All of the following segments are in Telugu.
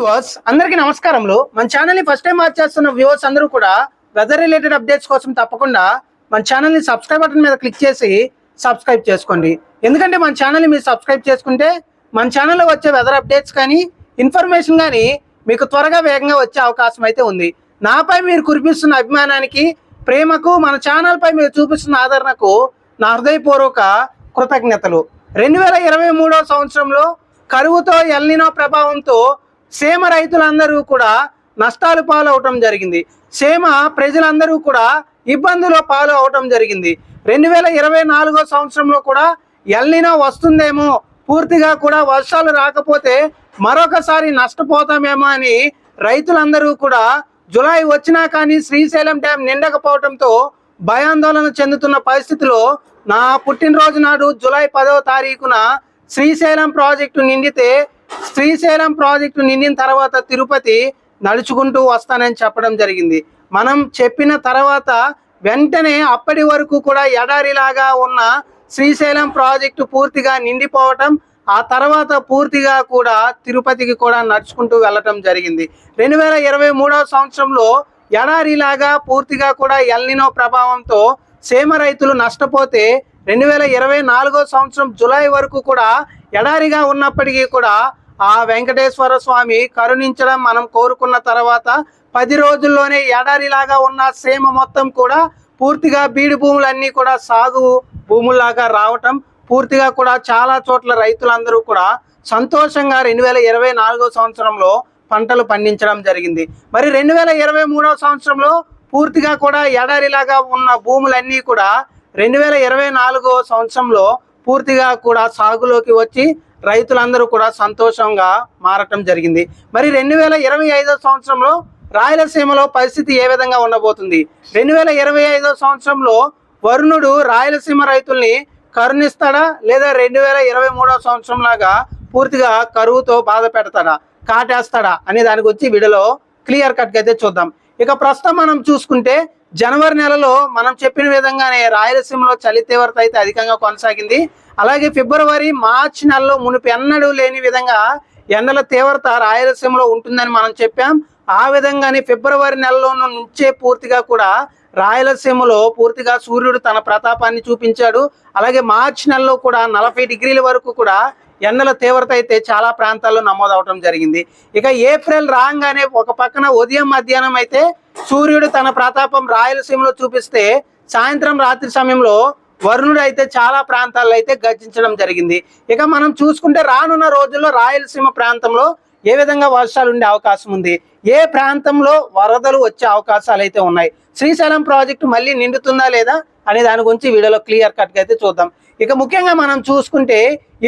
వ్యూవర్స్ అందరికీ నమస్కారములు. మన ఛానల్ని ఫస్ట్ టైం వాచ్ చేస్తున్న వ్యూవర్స్ అందరూ కూడా వెదర్ రిలేటెడ్ అప్డేట్స్ కోసం తప్పకుండా మన ఛానల్ని సబ్స్క్రైబ్ బటన్ మీద క్లిక్ చేసి సబ్స్క్రైబ్ చేసుకోండి. ఎందుకంటే మన ఛానల్ని మీరు సబ్స్క్రైబ్ చేసుకుంటే మన ఛానల్లో వచ్చే వెదర్ అప్డేట్స్ కానీ ఇన్ఫర్మేషన్ కానీ మీకు త్వరగా వేగంగా వచ్చే అవకాశం అయితే ఉంది. నాపై మీరు కురిపిస్తున్న అభిమానానికి ప్రేమకు మన ఛానల్ పై మీరు చూపిస్తున్న ఆదరణకు నా హృదయపూర్వక కృతజ్ఞతలు. రెండు వేల ఇరవై మూడో సంవత్సరంలో కరువుతో ఎల్నినో ప్రభావంతో సేమ రైతులందరూ కూడా నష్టాలు పాలు అవటం జరిగింది. సేమ ప్రజలందరూ కూడా ఇబ్బందులు పాలు అవటం జరిగింది. రెండు వేల ఇరవై నాలుగో సంవత్సరంలో కూడా ఎల్నినో వస్తుందేమో పూర్తిగా కూడా వర్షాలు రాకపోతే మరొకసారి నష్టపోతామేమో అని రైతులందరూ కూడా జులై వచ్చినా కానీ శ్రీశైలం డ్యాం నిండకపోవడంతో భయాందోళన చెందుతున్న పరిస్థితిలో నా పుట్టినరోజు నాడు జులై పదవ తారీఖున శ్రీశైలం ప్రాజెక్టు నిండితే శ్రీశైలం ప్రాజెక్టు నిండిన తర్వాత తిరుపతి నడుచుకుంటూ వస్తానని చెప్పడం జరిగింది. మనం చెప్పిన తర్వాత వెంటనే అప్పటి వరకు కూడా ఎడారిలాగా ఉన్న శ్రీశైలం ప్రాజెక్టు పూర్తిగా నిండిపోవటం ఆ తర్వాత పూర్తిగా కూడా తిరుపతికి కూడా నడుచుకుంటూ వెళ్ళటం జరిగింది. రెండు వేల ఇరవై మూడవ సంవత్సరంలో ఎడారిలాగా పూర్తిగా కూడా ఎల్నినో ప్రభావంతో సేమ రైతులు నష్టపోతే రెండు వేల ఇరవై నాలుగో సంవత్సరం జులై వరకు కూడా ఎడారిగా ఉన్నప్పటికీ కూడా ఆ వెంకటేశ్వర స్వామి కరుణించడం మనం కోరుకున్న తర్వాత పది రోజుల్లోనే ఎడారిలాగా ఉన్న సీమ మొత్తం కూడా పూర్తిగా బీడు భూములన్నీ కూడా సాగు భూముల్లాగా రావటం పూర్తిగా కూడా చాలా చోట్ల రైతులందరూ కూడా సంతోషంగా రెండు వేల ఇరవై నాలుగో సంవత్సరంలో పంటలు పండించడం జరిగింది. మరి రెండు వేల ఇరవై మూడో సంవత్సరంలో పూర్తిగా కూడా ఎడారిలాగా ఉన్న భూములన్నీ కూడా రెండు వేల ఇరవై నాలుగో సంవత్సరంలో పూర్తిగా కూడా సాగులోకి వచ్చి రైతులందరూ కూడా సంతోషంగా మారటం జరిగింది. మరి రెండు వేల ఇరవై ఐదో సంవత్సరంలో రాయలసీమలో పరిస్థితి ఏ విధంగా ఉండబోతుంది? రెండు వేల ఇరవై ఐదో సంవత్సరంలో వరుణుడు రాయలసీమ రైతుల్ని కరుణిస్తాడా? లేదా రెండు వేల ఇరవై మూడో సంవత్సరం లాగా పూర్తిగా కరువుతో బాధ పెడతాడా? కాటేస్తాడా? అనే దానికి వచ్చి వీడియోలో క్లియర్ కట్గా అయితే చూద్దాం. ఇక ప్రస్తుతం మనం చూసుకుంటే జనవరి నెలలో మనం చెప్పిన విధంగానే రాయలసీమలో చలి తీవ్రత అయితే అధికంగా కొనసాగింది. అలాగే ఫిబ్రవరి మార్చి నెలలో మునుపు ఎన్నడూ లేని విధంగా ఎండల తీవ్రత రాయలసీమలో ఉంటుందని మనం చెప్పాం. ఆ విధంగానే ఫిబ్రవరి నెలలో నుంచే పూర్తిగా కూడా రాయలసీమలో పూర్తిగా సూర్యుడు తన ప్రతాపాన్ని చూపించాడు. అలాగే మార్చి నెలలో కూడా నలభై డిగ్రీల వరకు కూడా ఎండల తీవ్రత అయితే చాలా ప్రాంతాల్లో నమోదవటం జరిగింది. ఇక ఏప్రిల్ రాగానే ఒక పక్కన ఉదయం మధ్యాహ్నం అయితే సూర్యుడు తన ప్రతాపం రాయలసీమలో చూపిస్తే సాయంత్రం రాత్రి సమయంలో వరుణుడు అయితే చాలా ప్రాంతాల్లో అయితే గర్జించడం జరిగింది. ఇక మనం చూసుకుంటే రానున్న రోజుల్లో రాయలసీమ ప్రాంతంలో ఏ విధంగా వర్షాలు ఉండే అవకాశం ఉంది? ఏ ప్రాంతంలో వరదలు వచ్చే అవకాశాలు అయితే ఉన్నాయి? శ్రీశైలం ప్రాజెక్టు మళ్ళీ నిండుతుందా లేదా అనే దాని గురించి వీడియోలో క్లియర్ కట్గా అయితే చూద్దాం. ఇక ముఖ్యంగా మనం చూసుకుంటే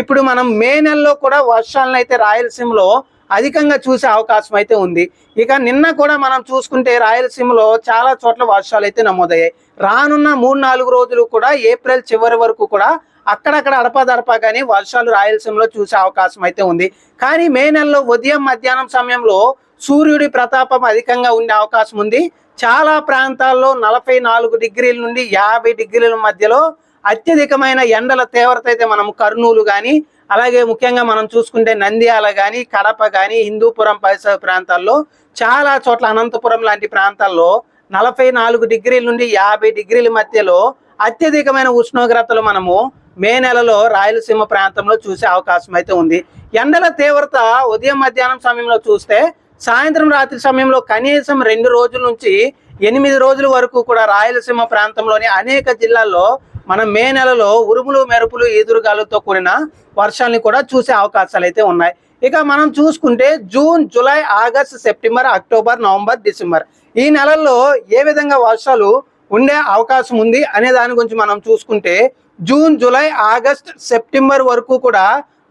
ఇప్పుడు మనం మే నెలలో కూడా వర్షాలను అయితే రాయలసీమలో అధికంగా చూసే అవకాశం అయితే ఉంది. ఇక నిన్న కూడా మనం చూసుకుంటే రాయలసీమలో చాలా చోట్ల వర్షాలు అయితే నమోదయ్యాయి. రానున్న మూడు నాలుగు రోజులు కూడా ఏప్రిల్ చివరి వరకు కూడా అక్కడక్కడ అడపాదడపా కానీ వర్షాలు రాయలసీమలో చూసే అవకాశం అయితే ఉంది. కానీ మే నెలలో ఉదయం మధ్యాహ్నం సమయంలో సూర్యుడి ప్రతాపం అధికంగా ఉండే అవకాశం ఉంది. చాలా ప్రాంతాల్లో నలభై నాలుగు డిగ్రీల నుండి యాభై డిగ్రీల మధ్యలో అత్యధికమైన ఎండల తీవ్రత అయితే మనం కర్నూలు కానీ అలాగే ముఖ్యంగా మనం చూసుకుంటే నంద్యాల కానీ కడప కానీ హిందూపురం పరిసర ప్రాంతాల్లో చాలా చోట్ల అనంతపురం లాంటి ప్రాంతాల్లో నలభై నాలుగు డిగ్రీల నుండి యాభై డిగ్రీల మధ్యలో అత్యధికమైన ఉష్ణోగ్రతలు మనము మే నెలలో రాయలసీమ ప్రాంతంలో చూసే అవకాశం అయితే ఉంది. ఎండల తీవ్రత ఉదయం మధ్యాహ్నం సమయంలో చూస్తే సాయంత్రం రాత్రి సమయంలో కనీసం రెండు రోజుల నుంచి ఎనిమిది రోజుల వరకు కూడా రాయలసీమ ప్రాంతంలోని అనేక జిల్లాల్లో మనం మే నెలలో ఉరుములు మెరుపులు ఈదురుగాలతో కూడిన వర్షాలని కూడా చూసే అవకాశాలు అయితే ఉన్నాయి. ఇక మనం చూసుకుంటే June July August September October November December ఈ నెలల్లో ఏ విధంగా వర్షాలు ఉండే అవకాశం ఉంది అనే దాని గురించి మనం చూసుకుంటే జూన్ జూలై ఆగస్ట్ సెప్టెంబర్ వరకు కూడా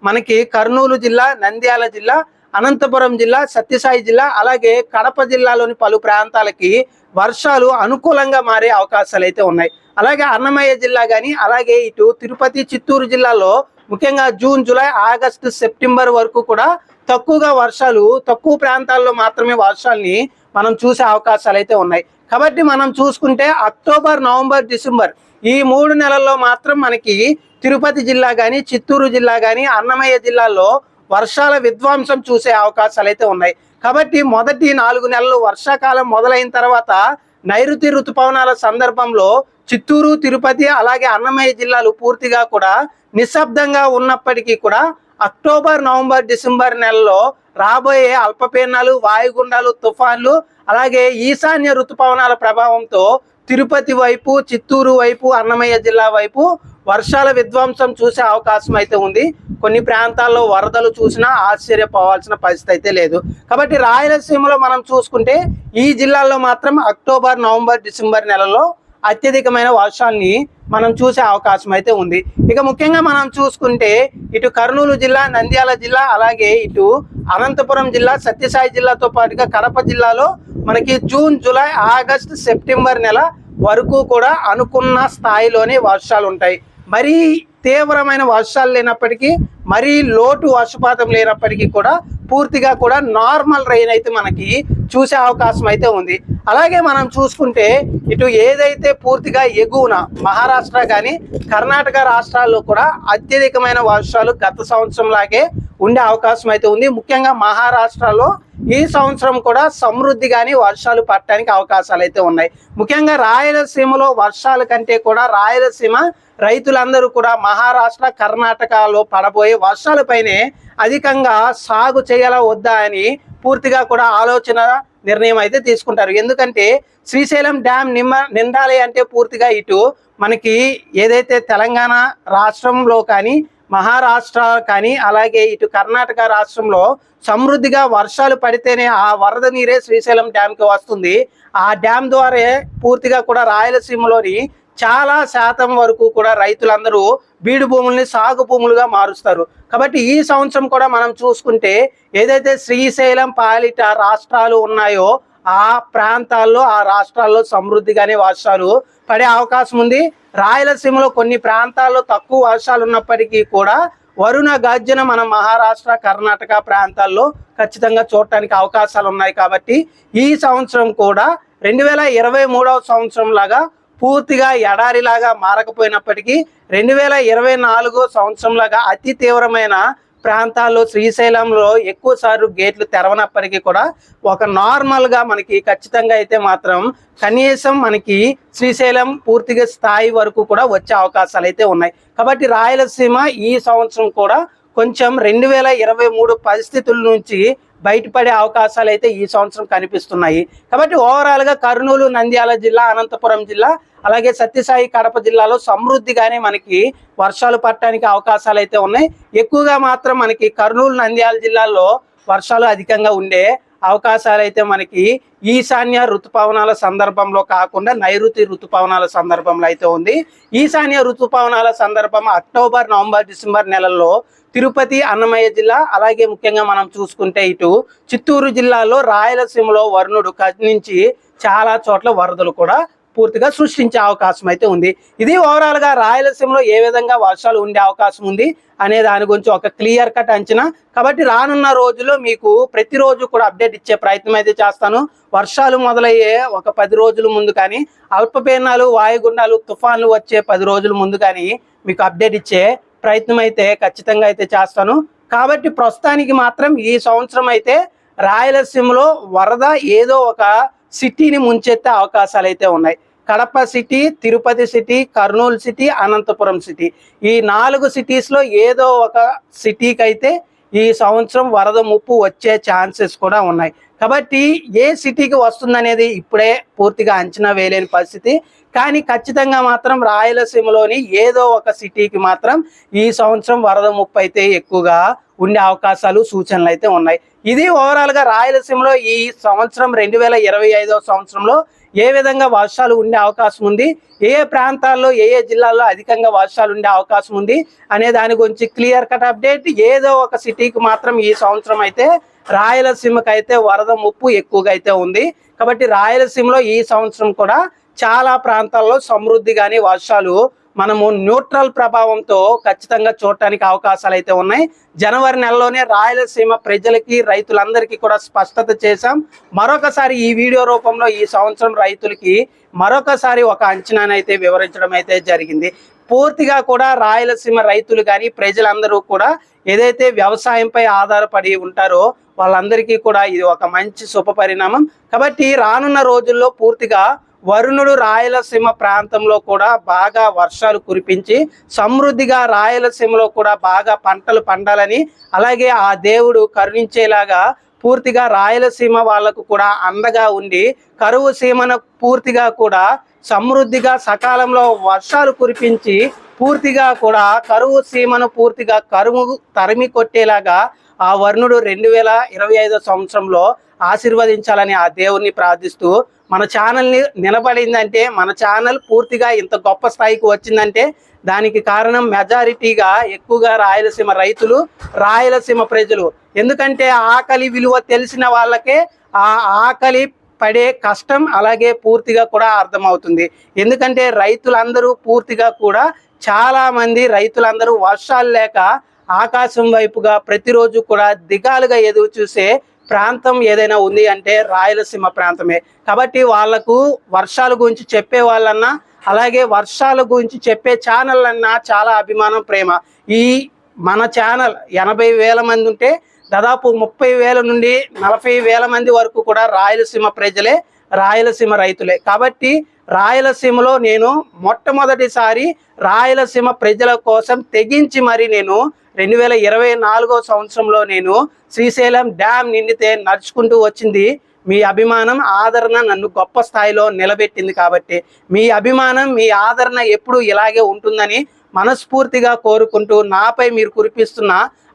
మనకి కర్నూలు జిల్లా నంద్యాల జిల్లా అనంతపురం జిల్లా సత్యసాయి జిల్లా అలాగే కడప జిల్లాలోని పలు ప్రాంతాలకి వర్షాలు అనుకూలంగా మారే అవకాశాలు అయితే ఉన్నాయి. అలాగే అన్నమయ్య జిల్లా కానీ అలాగే ఇటు తిరుపతి చిత్తూరు జిల్లాలో ముఖ్యంగా జూన్ జూలై ఆగస్టు సెప్టెంబర్ వరకు కూడా తక్కువగా వర్షాలు తక్కువ ప్రాంతాల్లో మాత్రమే వర్షాలని మనం చూసే అవకాశాలు అయితే ఉన్నాయి. కాబట్టి మనం చూసుకుంటే అక్టోబర్ నవంబర్ డిసెంబర్ ఈ మూడు నెలల్లో మాత్రం మనకి తిరుపతి జిల్లా కానీ చిత్తూరు జిల్లా కానీ అన్నమయ్య జిల్లాలో వర్షాల విధ్వంసం చూసే అవకాశాలు అయితే ఉన్నాయి. కాబట్టి మొదటి నాలుగు నెలలు వర్షాకాలం మొదలైన తర్వాత నైరుతి ఋతుపవనాల సందర్భంలో చిత్తూరు తిరుపతి అలాగే అన్నమయ్య జిల్లాలు పూర్తిగా కూడా నిశ్శబ్దంగా ఉన్నప్పటికీ కూడా అక్టోబర్ నవంబర్ డిసెంబర్ నెలలో రాబోయే అల్పపీడనాలు వాయుగుండాలు తుఫాన్లు అలాగే ఈశాన్య ఋతుపవనాల ప్రభావంతో తిరుపతి వైపు చిత్తూరు వైపు అన్నమయ్య జిల్లా వైపు వర్షాల విధ్వంసం చూసే అవకాశం అయితే ఉంది. కొన్ని ప్రాంతాల్లో వరదలు చూసినా ఆశ్చర్యపోవాల్సిన పరిస్థితి అయితే లేదు. కాబట్టి రాయలసీమలో మనం చూసుకుంటే ఈ జిల్లాల్లో మాత్రం అక్టోబర్ నవంబర్ డిసెంబర్ నెలలో అత్యధికమైన వర్షాల్ని మనం చూసే అవకాశం అయితే ఉంది. ఇక ముఖ్యంగా మనం చూసుకుంటే ఇటు కర్నూలు జిల్లా నంద్యాల జిల్లా అలాగే ఇటు అనంతపురం జిల్లా సత్యసాయి జిల్లాతో పాటుగా కడప జిల్లాలో మనకి జూన్ జూలై ఆగస్ట్ సెప్టెంబర్ నెల వరకు కూడా అనుకున్న స్థాయిలోనే వర్షాలు ఉంటాయి మరీ తీవ్రమైన వర్షాలు లేనప్పటికీ మరీ లోటు వర్షపాతం లేనప్పటికీ కూడా పూర్తిగా కూడా నార్మల్ రైన్ అయితే మనకి చూసే అవకాశం అయితే ఉంది. అలాగే మనం చూసుకుంటే ఇటు ఏదైతే పూర్తిగా ఎగువన మహారాష్ట్ర కానీ కర్ణాటక రాష్ట్రాల్లో కూడా అత్యధికమైన వర్షాలు గత సంవత్సరం లాగే ఉండే అవకాశం అయితే ఉంది. ముఖ్యంగా మహారాష్ట్రలో ఈ సంవత్సరం కూడా సమృద్ధి కానీ వర్షాలు పడటానికి అవకాశాలు అయితే ఉన్నాయి. ముఖ్యంగా రాయలసీమలో వర్షాల కంటే కూడా రాయలసీమ రైతులందరూ కూడా మహారాష్ట్ర కర్ణాటకలో పడబోయే వర్షాలపైనే అధికంగా సాగు చేయాలా వద్దా అని పూర్తిగా కూడా ఆలోచన నిర్ణయం అయితే తీసుకుంటారు. ఎందుకంటే శ్రీశైలం డ్యామ్ నిమ్మ నిండాలి అంటే పూర్తిగా ఇటు మనకి ఏదైతే తెలంగాణ రాష్ట్రంలో కానీ మహారాష్ట్ర కానీ అలాగే ఇటు కర్ణాటక రాష్ట్రంలో సమృద్ధిగా వర్షాలు పడితేనే ఆ వరద నీరే శ్రీశైలం డ్యామ్కి వస్తుంది. ఆ డ్యామ్ ద్వారా పూర్తిగా కూడా రాయలసీమలోని చాలా శాతం వరకు కూడా రైతులందరూ బీడు భూముల్ని సాగు భూములుగా మారుస్తారు. కాబట్టి ఈ సంవత్సరం కూడా మనం చూసుకుంటే ఏదైతే శ్రీశైలం పాలిట రాష్ట్రాలు ఉన్నాయో ఆ ప్రాంతాల్లో ఆ రాష్ట్రాల్లో సమృద్ధిగానే వర్షాలు పడే అవకాశం ఉంది. రాయలసీమలో కొన్ని ప్రాంతాల్లో తక్కువ వర్షాలు ఉన్నప్పటికీ కూడా వరుణ గర్జన మన మహారాష్ట్ర కర్ణాటక ప్రాంతాల్లో ఖచ్చితంగా చూడటానికి అవకాశాలు ఉన్నాయి కాబట్టి ఈ సంవత్సరం కూడా రెండు వేల ఇరవై మూడవ సంవత్సరం లాగా పూర్తిగా ఎడారిలాగా మారకపోయినప్పటికీ రెండు వేల ఇరవై నాలుగో సంవత్సరంలాగా అతి తీవ్రమైన ప్రాంతాల్లో శ్రీశైలంలో ఎక్కువ సార్లు గేట్లు తెరవనప్పటికీ కూడా ఒక నార్మల్గా మనకి ఖచ్చితంగా అయితే మాత్రం కనీసం మనకి శ్రీశైలం పూర్తిగా స్థాయి వరకు కూడా వచ్చే అవకాశాలు అయితే ఉన్నాయి. కాబట్టి రాయలసీమ ఈ సంవత్సరం కూడా కొంచెం రెండు వేల ఇరవై మూడు పరిస్థితుల నుంచి బయటపడే అవకాశాలు అయితే ఈ సంవత్సరం కనిపిస్తున్నాయి. కాబట్టి ఓవరాల్గా కర్నూలు నంద్యాల జిల్లా అనంతపురం జిల్లా అలాగే సత్యసాయి కడప జిల్లాలో సమృద్ధిగానే మనకి వర్షాలు పట్టడానికి అవకాశాలు అయితే ఉన్నాయి. ఎక్కువగా మాత్రం మనకి కర్నూలు నంద్యాల జిల్లాలో వర్షాలు అధికంగా ఉండే అవకాశాలు అయితే మనకి ఈశాన్య ఋతుపవనాల సందర్భంలో కాకుండా నైరుతి ఋతుపవనాల సందర్భంలో అయితే ఉంది. ఈశాన్య ఋతుపవనాల సందర్భం అక్టోబర్ నవంబర్ డిసెంబర్ నెలల్లో తిరుపతి అన్నమయ్య జిల్లా అలాగే ముఖ్యంగా మనం చూసుకుంటే ఇటు చిత్తూరు జిల్లాలో రాయలసీమలో వరుణుడు నుంచి చాలా చోట్ల వరదలు కూడా పూర్తిగా సృష్టించే అవకాశం అయితే ఉంది. ఇది ఓవరాల్గా రాయలసీమలో ఏ విధంగా వర్షాలు ఉండే అవకాశం ఉంది అనే దాని గురించి ఒక క్లియర్ కట్ అంచనా. కాబట్టి రానున్న రోజుల్లో మీకు ప్రతిరోజు కూడా అప్డేట్ ఇచ్చే ప్రయత్నం అయితే చేస్తాను. వర్షాలు మొదలయ్యే ఒక పది రోజుల ముందు కానీ అల్పపీనాలు వాయుగుండాలు తుఫాన్లు వచ్చే పది రోజుల ముందు కానీ మీకు అప్డేట్ ఇచ్చే ప్రయత్నం అయితే ఖచ్చితంగా అయితే చేస్తాను. కాబట్టి ప్రస్తుతానికి మాత్రం ఈ సంవత్సరం అయితే రాయలసీమలో వరద ఏదో ఒక సిటీని ముంచెత్తే అవకాశాలు అయితే ఉన్నాయి. Kadapa city Tirupati city Kurnool city Anantapur city. ఈ నాలుగు సిటీస్లో ఏదో ఒక సిటీకి అయితే ఈ సంవత్సరం వరద ముప్పు వచ్చే ఛాన్సెస్ కూడా ఉన్నాయి. కాబట్టి ఏ సిటీకి వస్తుందనేది ఇప్పుడే పూర్తిగా అంచనా వేయలేని పరిస్థితి. కానీ ఖచ్చితంగా మాత్రం రాయలసీమలోని ఏదో ఒక సిటీకి మాత్రం ఈ సంవత్సరం వరద ముప్పు అయితే ఎక్కువగా ఉండే అవకాశాలు సూచనలు అయితే ఉన్నాయి. ఇది ఓవరాల్గా రాయలసీమలో ఈ సంవత్సరం రెండు వేల ఇరవై ఐదవ సంవత్సరంలో ఏ విధంగా వర్షాలు ఉండే అవకాశం ఉంది? ఏ ఏ ప్రాంతాల్లో ఏ ఏ జిల్లాల్లో అధికంగా వర్షాలు ఉండే అవకాశం ఉంది? అనే దాని గురించి క్లియర్ కట్ అప్డేట్. ఏదో ఒక సిటీకి మాత్రం ఈ సంవత్సరం అయితే రాయలసీమకు అయితే వరద ముప్పు ఎక్కువగా అయితే ఉంది. కాబట్టి రాయలసీమలో ఈ సంవత్సరం కూడా చాలా ప్రాంతాల్లో సమృద్ధి కానీ వర్షాలు మనము న్యూట్రల్ ప్రభావంతో ఖచ్చితంగా చూడటానికి అవకాశాలు అయితే ఉన్నాయి. జనవరి నెలలోనే రాయలసీమ ప్రజలకి రైతులందరికీ కూడా స్పష్టత చేశాం. మరొకసారి ఈ వీడియో రూపంలో ఈ సంవత్సరం రైతులకి మరొకసారి ఒక అంచనానైతే వివరించడం అయితే జరిగింది. పూర్తిగా కూడా రాయలసీమ రైతులు కానీ ప్రజలందరూ కూడా ఏదైతే వ్యవసాయంపై ఆధారపడి ఉంటారో వాళ్ళందరికీ కూడా ఇది ఒక మంచి శుభ పరిణామం. కాబట్టి రానున్న రోజుల్లో పూర్తిగా వరుణుడు రాయలసీమ ప్రాంతంలో కూడా బాగా వర్షాలు కురిపించి సమృద్ధిగా రాయలసీమలో కూడా బాగా పంటలు పండాలని అలాగే ఆ దేవుడు కరుణించేలాగా పూర్తిగా రాయలసీమ వాళ్ళకు కూడా అండగా ఉండి కరువు సీమను పూర్తిగా కూడా సమృద్ధిగా సకాలంలో వర్షాలు కురిపించి పూర్తిగా కూడా కరువు సీమను పూర్తిగా కరువు తరిమి కొట్టేలాగా ఆ వర్ణుడు రెండు వేల ఇరవై ఐదో సంవత్సరంలో ఆశీర్వదించాలని ఆ దేవుణ్ణి ప్రార్థిస్తూ మన ఛానల్ని నిలబడిందంటే మన ఛానల్ పూర్తిగా ఇంత గొప్ప స్థాయికి వచ్చిందంటే దానికి కారణం మెజారిటీగా ఎక్కువగా రాయలసీమ రైతులు రాయలసీమ ప్రజలు. ఎందుకంటే ఆకలి విలువ తెలిసిన వాళ్ళకే ఆ ఆకలి పడే కష్టం అలాగే పూర్తిగా కూడా అర్థమవుతుంది. ఎందుకంటే రైతులందరూ పూర్తిగా కూడా చాలామంది రైతులందరూ వర్షాలు లేక ఆకాశం వైపుగా ప్రతిరోజు కూడా దిగాలుగా ఎదురు చూసే ప్రాంతం ఏదైనా ఉంది అంటే రాయలసీమ ప్రాంతమే. కాబట్టి వాళ్ళకు వర్షాల గురించి చెప్పే వాళ్ళన్నా అలాగే వర్షాల గురించి చెప్పే ఛానల్ అన్నా చాలా అభిమానం ప్రేమ. ఈ మన ఛానల్ ఎనభై వేల మంది ఉంటే దాదాపు ముప్పై వేల నుండి నలభై వేల మంది వరకు కూడా రాయలసీమ ప్రజలే రాయలసీమ రైతులే. కాబట్టి రాయలసీమలో నేను మొట్టమొదటిసారి రాయలసీమ ప్రజల కోసం తెగించి మరి నేను రెండు వేల ఇరవై నాలుగో సంవత్సరంలో నేను శ్రీశైలం డ్యామ్ నిండితే నడుచుకుంటూ వచ్చింది. మీ అభిమానం ఆదరణ నన్ను గొప్ప స్థాయిలో నిలబెట్టింది కాబట్టి మీ అభిమానం మీ ఆదరణ ఎప్పుడు ఇలాగే ఉంటుందని మనస్ఫూర్తిగా కోరుకుంటూ నాపై మీరు కురిపిస్తున్న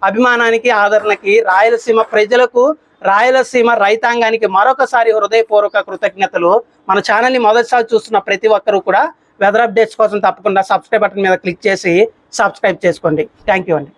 అభిమానానికి ఆదరణకి రాయలసీమ ప్రజలకు రాయలసీమ రైతాంగానికి మరొకసారి హృదయపూర్వక కృతజ్ఞతలు. మన ఛానల్ని మొదటిసారి చూస్తున్న ప్రతి ఒక్కరూ కూడా వెదర్ అప్డేట్స్ కోసం తప్పకుండా సబ్స్క్రైబ్ బటన్ మీద క్లిక్ చేసి సబ్స్క్రైబ్ చేసుకోండి. థ్యాంక్ యూ అండి.